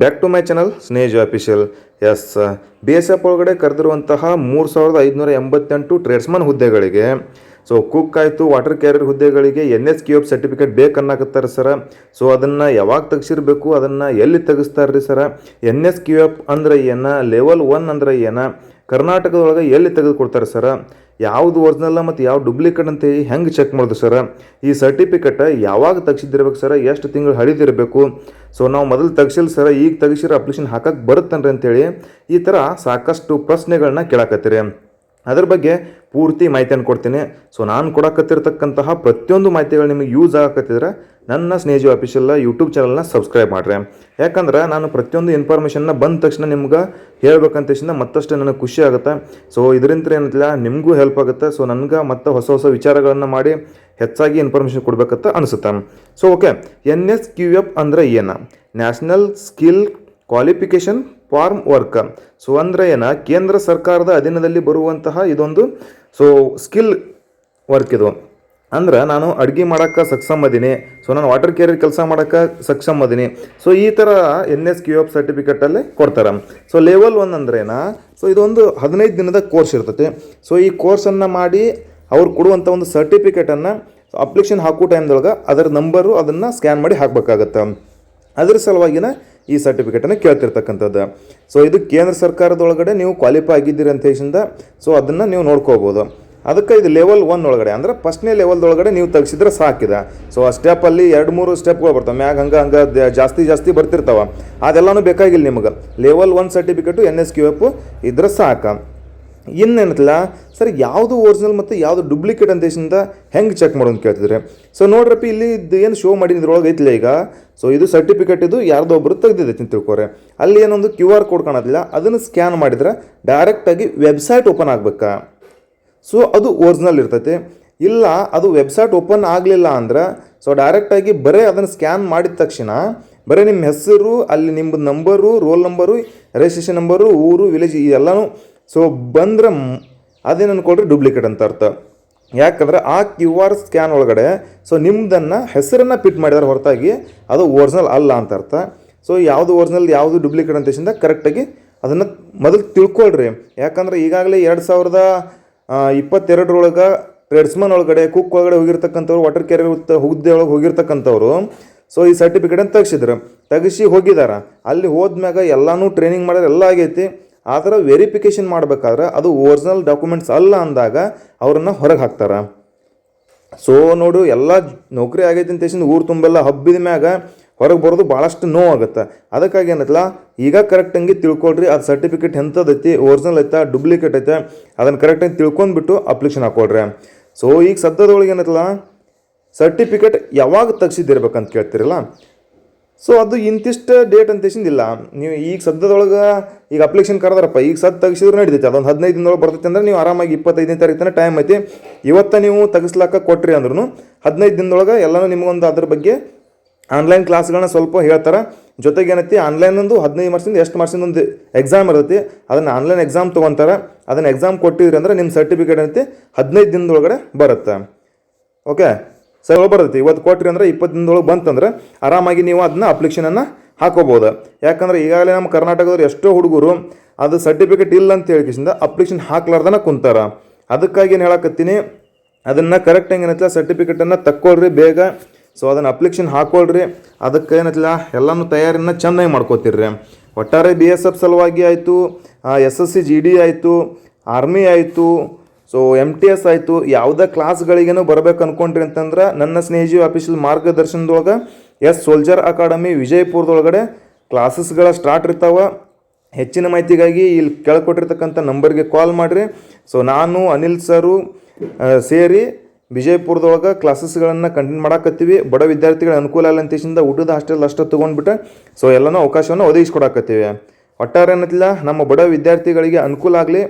Back to my channel ಸ್ನೇಜ್ official S B S F ಒಳಗಡೆ ಕರೆದಿರುವಂತಹ ಮೂರು ಸಾವಿರದ ಐದುನೂರ ಎಂಬತ್ತೆಂಟು ಟ್ರೇಡ್ಸ್ಮನ್ ಹುದ್ದೆಗಳಿಗೆ. ಸೊ ಕುಕ್ ಆಯಿತು ವಾಟರ್ ಕ್ಯಾರಿಯರ್ ಹುದ್ದೆಗಳಿಗೆ N S Q F certificate ಬೇಕನ್ನಕತ್ತಾರೆ ಸರ ಸೊ ಅದನ್ನು ಯಾವಾಗ ತೆಗ್ಸಿರ್ಬೇಕು, ಅದನ್ನು ಎಲ್ಲಿ ತೆಗೆಸ್ತಾರೆ ರೀ ಸರ ಎನ್ ಎಸ್ ಕ್ಯೂ ಎಫ್ ಅಂದ್ರೆ ಏನ ಲೆವೆಲ್ ಒನ್ ಅಂದ್ರೆ ಏನ, ಕರ್ನಾಟಕದೊಳಗೆ ಎಲ್ಲಿ ತೆಗೆದುಕೊಡ್ತಾರೆ ಸರ ಯಾವುದು ಒರಿಜಿನಲ್ಲ ಮತ್ತು ಯಾವ ಡುಪ್ಲಿಕೇಟ್ ಅಂತ ಹೆಂಗೆ ಚೆಕ್ ಮಾಡೋದು ಸರ ಈ ಸರ್ಟಿಫಿಕೇಟ್ ಯಾವಾಗ ತೆಗ್ಸಿದ್ದಿರ್ಬೇಕು ಸರ ಎಷ್ಟು ತಿಂಗಳು ಹಳಿದಿರಬೇಕು? ಸೊ ನಾವು ಮೊದಲು ತೆಗ್ಸಿಲ್ಲ ಸರ ಈಗ ತೆಗಿಸಿರೋ ಅಪ್ಲಿಕೇಶನ್ ಹಾಕಕ್ಕೆ ಬರುತ್ತನ್ರಿ ಅಂತೇಳಿ ಈ ಥರ ಸಾಕಷ್ಟು ಪ್ರಶ್ನೆಗಳನ್ನ ಕೇಳಕತ್ತೀರಿ. ಅದ್ರ ಬಗ್ಗೆ ಪೂರ್ತಿ ಮಾಹಿತಿಯನ್ನು ಕೊಡ್ತೀನಿ. ಸೊ ನಾನು ಕೊಡಕತ್ತಿರ್ತಕ್ಕಂತಹ ಪ್ರತಿಯೊಂದು ಮಾಹಿತಿಗಳು ನಿಮಗೆ ಯೂಸ್ ಆಗಕತ್ತಿದ್ರೆ ನನ್ನ ಸ್ನೇಜು ಅಫಿಷಿಯಲ್ ಯೂಟ್ಯೂಬ್ ಚಾನಲ್ನ ಸಬ್ಸ್ಕ್ರೈಬ್ ಮಾಡಿರಿ. ಯಾಕಂದ್ರೆ ನಾನು ಪ್ರತಿಯೊಂದು ಇನ್ಫಾರ್ಮೇಷನ್ನ ಬಂದ ತಕ್ಷಣ ನಿಮ್ಗೆ ಹೇಳ್ಬೇಕಂತ ಮತ್ತಷ್ಟು ನನಗೆ ಖುಷಿ ಆಗುತ್ತೆ. ಸೊ ಇದರಿಂದ ಏನಿಲ್ಲ ನಿಮಗೂ ಹೆಲ್ಪ್ ಆಗುತ್ತೆ. ಸೊ ನನಗೆ ಮತ್ತೆ ಹೊಸ ಹೊಸ ವಿಚಾರಗಳನ್ನು ಮಾಡಿ ಹೆಚ್ಚಾಗಿ ಇನ್ಫಾರ್ಮೇಷನ್ ಕೊಡಬೇಕಂತ ಅನಿಸುತ್ತೆ. So okay N S Q F ಅಂದರೆ ಏನು? National skill qualification framework. So ಅಂದರೆ ಏನ ಕೇಂದ್ರ ಸರ್ಕಾರದ ಅಧೀನದಲ್ಲಿ ಬರುವಂತಹ ಇದೊಂದು, ಸೊ, ಸ್ಕಿಲ್ ವರ್ಕ್ ಇದು. ಅಂದ್ರೆ ನಾನು ಅಡುಗೆ ಮಾಡೋಕ್ಕೆ ಸಕ್ಷಮ್ ಅದೀನಿ, ಸೊ, ನಾನು ವಾಟರ್ ಕೇರಿಯರ್ ಕೆಲಸ ಮಾಡೋಕ್ಕೆ ಸಕ್ಷಮ್ ಅದೀನಿ. ಸೊ, ಈ ಥರ ಎನ್ ಎಸ್ ಕ್ಯೂ ಎಫ್ ಸರ್ಟಿಫಿಕೇಟಲ್ಲೇ ಕೊಡ್ತಾರೆ. ಸೊ ಲೆವೆಲ್ ಒನ್ ಅಂದ್ರೇನ, ಸೊ, ಇದೊಂದು ಹದಿನೈದು ದಿನದ ಕೋರ್ಸ್ ಇರ್ತೈತಿ. ಸೊ, ಈ ಕೋರ್ಸನ್ನು ಮಾಡಿ ಅವ್ರು ಕೊಡುವಂಥ ಒಂದು ಸರ್ಟಿಫಿಕೇಟನ್ನು ಅಪ್ಲಿಕೇಶನ್ ಹಾಕೋ ಟೈಮ್ದೊಳಗೆ ಅದರ ನಂಬರು ಅದನ್ನು ಸ್ಕ್ಯಾನ್ ಮಾಡಿ ಹಾಕಬೇಕಾಗತ್ತೆ. ಅದ್ರ ಸಲುವಾಗಿನ ಈ ಸರ್ಟಿಫಿಕೇಟನ್ನು ಕೇಳ್ತಿರ್ತಕ್ಕಂಥದ್ದು. ಸೊ ಇದು ಕೇಂದ್ರ ಸರ್ಕಾರದೊಳಗಡೆ ನೀವು ಕ್ವಾಲಿಫೈ ಆಗಿದ್ದೀರಿ ಅಂತ ಹೇಳಿದ ಸೊ ಅದನ್ನು ನೀವು ನೋಡ್ಕೋಬೋದು. ಅದಕ್ಕೆ ಇದು ಲೆವೆಲ್ ಒನ್ ಒಳಗಡೆ, ಅಂದ್ರೆ ಫಸ್ಟ್ನೇ ಲೆವೆಲ್ದೊಳಗಡೆ ನೀವು ತೆಗ್ಸಿದ್ರೆ ಸಾಕಿದೆ. ಸೊ ಆ ಸ್ಟೆಪ್ಪಲ್ಲಿ ಎರಡು ಮೂರು ಸ್ಟೆಪ್ಗಳು ಬರ್ತವೆ. ಮ್ಯಾಗ ಹಂಗೆ ಹಂಗೆ ಜಾಸ್ತಿ ಜಾಸ್ತಿ ಬರ್ತಿರ್ತಾವೆ. ಅದೆಲ್ಲನೂ ಬೇಕಾಗಿಲ್ಲ ನಿಮಗೆ. Level one certificate N S Q F ಇದ್ರೆ ಸಾಕು. ಇನ್ನೇನತ್ತಲ್ಲ ಸರ್ ಯಾವುದು ಒರಿಜಿನಲ್ ಮತ್ತು ಯಾವುದು ಡುಪ್ಲಿಕೇಟ್ ಅಂತ ಹೆಂಗೆ ಚೆಕ್ ಮಾಡೋದು ಕೇಳ್ತಿದ್ರೆ ಸೊ ನೋಡ್ರಪ್ಪ, ಇಲ್ಲಿ ಇದು ಏನು ಶೋ ಮಾಡಿ ಇದ್ರೊಳಗೆ ಐತಿಲ್ಲ ಈಗ. ಸೊ ಇದು ಸರ್ಟಿಫಿಕೇಟ್ ಇದು ಯಾರ್ದೋ ಒಬ್ಬರು ಅಂತ ತಿಳ್ಕೊರೆ ಅಲ್ಲಿ ಏನೊಂದು ಕ್ಯೂ ಆರ್ ಕೋಡ್ ಕಾಣೋದಿಲ್ಲ, ಅದನ್ನು ಸ್ಕ್ಯಾನ್ ಮಾಡಿದ್ರೆ ಡೈರೆಕ್ಟಾಗಿ ವೆಬ್ಸೈಟ್ ಓಪನ್ ಆಗ್ಬೇಕಾ? ಸೊ ಅದು ಒರಿಜಿನಲ್ ಇರ್ತೈತಿ. ಇಲ್ಲ, ಅದು ವೆಬ್ಸೈಟ್ ಓಪನ್ ಆಗಲಿಲ್ಲ ಅಂದ್ರೆ ಸೊ ಡೈರೆಕ್ಟಾಗಿ ಬರೀ ಅದನ್ನು ಸ್ಕ್ಯಾನ್ ಮಾಡಿದ ತಕ್ಷಣ, ಬರೀ ನಿಮ್ಮ ಹೆಸರು, ಅಲ್ಲಿ ನಿಮ್ಮದು number roll number registration number ಊರು ವಿಲೇಜ್ ಎಲ್ಲನೂ ಸೊ ಬಂದ್ರೆ ಅದೇನು ಅನ್ಕೊಳ್ರಿ ಡೂಪ್ಲಿಕೇಟ್ ಅಂತ ಅರ್ಥ. ಯಾಕಂದ್ರೆ ಆ ಕ್ಯೂ ಆರ್ ಸ್ಕ್ಯಾನ್ ಒಳಗಡೆ ಸೊ ನಿಮ್ಮದನ್ನು ಹೆಸರನ್ನು ಪಿಟ್ ಮಾಡಿದಾರೆ ಹೊರತಾಗಿ ಅದು ಒರಿಜಿನಲ್ ಅಲ್ಲ ಅಂತ ಅರ್ಥ. ಸೊ ಯಾವುದು ಒರಿಜಿನಲ್ ಯಾವುದು ಡೂಪ್ಲಿಕೇಟ್ ಅಂತ ಹೇಳಿಂದ ಕರೆಕ್ಟಾಗಿ ಅದನ್ನು ಮೊದಲು ತಿಳ್ಕೊಳ್ರಿ. ಯಾಕಂದ್ರೆ ಈಗಾಗಲೇ ಎರಡು ಸಾವಿರದ ಇಪ್ಪತ್ತೆರಡರೊಳಗೆ ಟ್ರೆಡ್ಸ್ಮನ್ ಒಳಗಡೆ ಕುಕ್ ಒಳಗಡೆ ಹೋಗಿರ್ತಕ್ಕಂಥವ್ರು ವಾಟರ್ ಕ್ಯಾರಿಯರ್ ಹುದ್ದೆ ಒಳಗೆ ಹೋಗಿರ್ತಕ್ಕಂಥವ್ರು ಸೊ ಈ ಸರ್ಟಿಫಿಕೇಟನ್ನು ತೆಗ್ಸಿದ್ರು. ತೆಗಿಸಿ ಹೋಗಿದ್ದಾರೆ ಅಲ್ಲಿ ಹೋದ್ಮ್ಯಾಗ ಎಲ್ಲನೂ ಟ್ರೈನಿಂಗ್ ಮಾಡಿದ್ರೆ ಎಲ್ಲ ಆಗೈತಿ. ಆದ್ರೆ ವೆರಿಫಿಕೇಷನ್ ಮಾಡಬೇಕಾದ್ರೆ ಅದು ಒರಿಜಿನಲ್ ಡಾಕ್ಯುಮೆಂಟ್ಸ್ ಅಲ್ಲ ಅಂದಾಗ ಅವ್ರನ್ನ ಹೊರಗೆ ಹಾಕ್ತಾರೆ. ಸೊ ನೋಡು, ಎಲ್ಲ ನೌಕರಿ ಆಗೈತೆ ಅಂತ ಹೇಳಿ ಊರು ತುಂಬೆಲ್ಲ ಹಬ್ಬಿದ ಮ್ಯಾಗ ಹೊರಗೆ ಬರೋದು ಭಾಳಷ್ಟು ನೋವಾಗುತ್ತೆ ಅದಕ್ಕಾಗಿ ಏನೈತಲ್ಲ, ಈಗ ಕರೆಕ್ಟಂಗೆ ತಿಳ್ಕೊಳ್ರಿ, ಅದು ಸರ್ಟಿಫಿಕೇಟ್ ಎಂಥದೈತಿ ಒರಿಜಿನಲ್ ಐತಾ ಡೂಪ್ಲಿಕೇಟ್ ಐತೆ, ಅದನ್ನು ಕರೆಕ್ಟಾಗಿ ತಿಳ್ಕೊಂಡ್ಬಿಟ್ಟು ಅಪ್ಲಿಕೇಶನ್ ಹಾಕೊಳ್ರಿ ಸೊ ಈಗ ಸದ್ಯದೊಳಗೆ ಏನೈತಲ್ಲ ಸರ್ಟಿಫಿಕೇಟ್ ಯಾವಾಗ ತೆಗ್ಸಿದ್ದಿರ್ಬೇಕಂತ ಕೇಳ್ತಿರಲ್ಲ ಸೊ ಅದು ಇಂತಿಷ್ಟು ಡೇಟ್ ಅಂತ ಇಲ್ಲ ನೀವು ಈಗ ಸದ್ಯದೊಳಗೆ ಈಗ ಅಪ್ಲಿಕೇಶನ್ ಕರೆದಾರಪ್ಪ, ಈಗ ಸದ್ ತೆಗಿಸಿದ್ರೆ ನಡೀತೈತೆ. ಅದೊಂದು ಹದಿನೈದು ದಿನದೊಳಗೆ ಬರ್ತೈತೆ ಅಂದ್ರೆ ನೀವು ಆರಾಮಾಗಿ ಇಪ್ಪತ್ತೈದನೇ ತಾರೀಕು ತನಕ ಟೈಮ್ ಐತಿ. ಇವತ್ತು ನೀವು ತೆಗಿಸ್ಲಾಕ ಕೊಟ್ರಿ ಅಂದ್ರೂ ಹದಿನೈದು ದಿನದೊಳಗೆ ಎಲ್ಲನೂ ನಿಮಗೊಂದು ಅದ್ರ ಬಗ್ಗೆ ಆನ್ಲೈನ್ ಕ್ಲಾಸ್ಗಳನ್ನ ಸ್ವಲ್ಪ ಹೇಳ್ತಾರೆ. ಜೊತೆಗೆ ಏನೈತಿ ಆನ್ಲೈನ್ ಒಂದು ಹದಿನೈದು ಮಾರ್ಸಿಂದ ಎಷ್ಟು ಮಾರ್ಸಿಂದ ಒಂದು ಎಕ್ಸಾಮ್ ಇರ್ತೈತಿ. ಅದನ್ನು ಆನ್ಲೈನ್ ಎಕ್ಸಾಮ್ ತೊಗೊತಾರೆ. ಅದನ್ನು ಎಕ್ಸಾಮ್ ಕೊಟ್ಟಿದ್ರಿ ಅಂದ್ರೆ ನಿಮ್ಮ ಸರ್ಟಿಫಿಕೇಟ್ ಏನೈತಿ ಹದಿನೈದು ದಿನದೊಳಗಡೆ ಬರುತ್ತೆ. ಓಕೆ ಸರ್ ಬರ್ತೈತಿ. ಇವತ್ತು ಕೊಟ್ರಿ ಅಂದ್ರೆ ದಿನದೊಳಗೆ ಬಂತಂದ್ರೆ ಆರಾಮಾಗಿ ನೀವು ಅದನ್ನ ಅಪ್ಲಿಕೇಶನನ್ನು ಹಾಕೋಬೋದು. ಯಾಕಂದ್ರೆ ಈಗಾಗಲೇ ನಮ್ಮ ಕರ್ನಾಟಕದವ್ರು ಎಷ್ಟೋ ಹುಡುಗರು ಅದು ಸರ್ಟಿಫಿಕೇಟ್ ಇಲ್ಲ ಅಂತ ಹೇಳಿಕಿಸಿಂದ ಅಪ್ಲಿಕೇಶನ್ ಹಾಕ್ಲಾರ್ದನ ಕುಂತಾರ. ಅದಕ್ಕಾಗಿ ಏನು ಹೇಳಕತ್ತೀನಿ, ಅದನ್ನು ಕರೆಕ್ಟಾಗಿ ಏನೈತಿಲ್ಲ ಸರ್ಟಿಫಿಕೇಟನ್ನು ತಕ್ಕೊಳ್ರಿ ಬೇಗ. ಸೊ ಅದನ್ನು ಅಪ್ಲಿಕೇಶನ್ ಹಾಕೊಳ್ರಿ. ಅದಕ್ಕೆ ಏನತ್ತಿಲ್ಲ ಎಲ್ಲನೂ ತಯಾರಿನ ಚೆನ್ನಾಗಿ ಮಾಡ್ಕೋತೀರ್ರಿ. ಒಟ್ಟಾರೆ ಬಿ ಎಸ್ ಎಫ್ ಸಲುವಾಗಿ ಆಯಿತು S S C G D ಆಯಿತು ಆರ್ಮಿ ಆಯಿತು ಸೊ ಎಂ ಟಿ ಎಸ್ ಆಯಿತು. ಯಾವುದೇ ಕ್ಲಾಸ್ಗಳಿಗೇನು ಬರಬೇಕು ಅಂದ್ಕೊಂಡ್ರಿ ಅಂತಂದ್ರೆ ನನ್ನ ಸ್ನೇಹಿ ಆಫೀಷಿಯಲ್ ಮಾರ್ಗದರ್ಶನದೊಳಗೆ ಎಸ್ ಸೋಲ್ಜರ್ ಅಕಾಡೆಮಿ ವಿಜಯಪುರದೊಳಗಡೆ ಕ್ಲಾಸಸ್ಗಳ ಸ್ಟಾರ್ಟ್ ಇರ್ತಾವೆ. ಹೆಚ್ಚಿನ ಮಾಹಿತಿಗಾಗಿ ಇಲ್ಲಿ ಕೆಳಕೊಟ್ಟಿರ್ತಕ್ಕಂಥ ನಂಬರ್ಗೆ ಕಾಲ್ ಮಾಡಿರಿ. ಸೊ ನಾನು, ಅನಿಲ್ ಸರು ಸೇರಿ ವಿಜಯಪುರದೊಳಗೆ ಕ್ಲಾಸಸ್ಗಳನ್ನು ಕಂಟಿನ್ಯೂ ಮಾಡಾಕತ್ತೀವಿ. ಬಡ ವಿದ್ಯಾರ್ಥಿಗಳ ಅನುಕೂಲ ಇಲ್ಲ ಅಂತೇಶಿಂದ ಊಟದ ಹಾಸ್ಟೆಲ್ ಅಷ್ಟು ತೊಗೊಂಡ್ಬಿಟ್ಟು ಸೊ ಎಲ್ಲನೂ ಅವಕಾಶವನ್ನು ಒದಗಿಸ್ಕೊಡಾಕತ್ತೀವಿ. ಒಟ್ಟಾರೆ ಏನತ್ತಿಲ್ಲ ನಮ್ಮ ಬಡ ವಿದ್ಯಾರ್ಥಿಗಳಿಗೆ ಅನುಕೂಲ ಆಗಲಿ.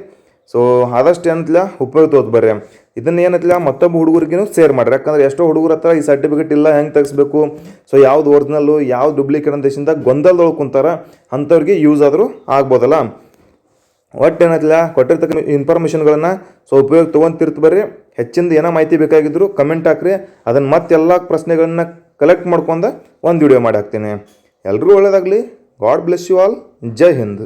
ಸೊ ಆದಷ್ಟು ಏನತ್ತಿಲ್ಲ ಉಪಯೋಗ ಹೋದ್ ಬರ್ರಿ. ಇದನ್ನ ಏನತ್ತಿಲ್ಲ ಮತ್ತೊಬ್ಬ ಹುಡುಗರಿಗೂ ಶೇರ್ ಮಾಡ್ರಿ. ಯಾಕಂದ್ರೆ ಎಷ್ಟೋ ಹುಡುಗರ ಹತ್ರ ಈ ಸರ್ಟಿಫಿಕೇಟ್ ಇಲ್ಲ, ಹೆಂಗೆ ತೆಗಿಸ್ಬೇಕು? ಸೊ ಯಾವ್ದು ಒರಿಜಿನಲ್ಲು ಯಾವ್ದು ಡುಪ್ಲಿಕೇಟ್ ಅಂತ ದೇಶದಿಂದ ಗೊಂದಲದೊಳಗೆ ಕುಂತಾರ, ಅಂಥವ್ರಿಗೆ ಯೂಸ್ ಆದರೂ ಆಗ್ಬೋದಲ್ಲ. ಒಟ್ಟು ಏನತ್ತಿಲ್ಲ ಕೊಟ್ಟಿರ್ತಕ್ಕ ಇನ್ಫಾರ್ಮೇಷನ್ಗಳನ್ನು ಸೊ ಉಪಯೋಗ ತೊಗೊಂತಿರ್ತ ಬರ್ರಿ. ಹೆಚ್ಚಿಂದ ಏನೋ ಮಾಹಿತಿ ಬೇಕಾಗಿದ್ರು ಕಮೆಂಟ್ ಹಾಕ್ರಿ. ಅದನ್ನು ಮತ್ತೆಲ್ಲ ಪ್ರಶ್ನೆಗಳನ್ನ ಕಲೆಕ್ಟ್ ಮಾಡ್ಕೊಂಡು ಒಂದು ವಿಡಿಯೋ ಮಾಡಿ ಹಾಕ್ತೀನಿ. ಎಲ್ರಿಗೂ ಒಳ್ಳೆಯದಾಗಲಿ God bless you all Jai Hind.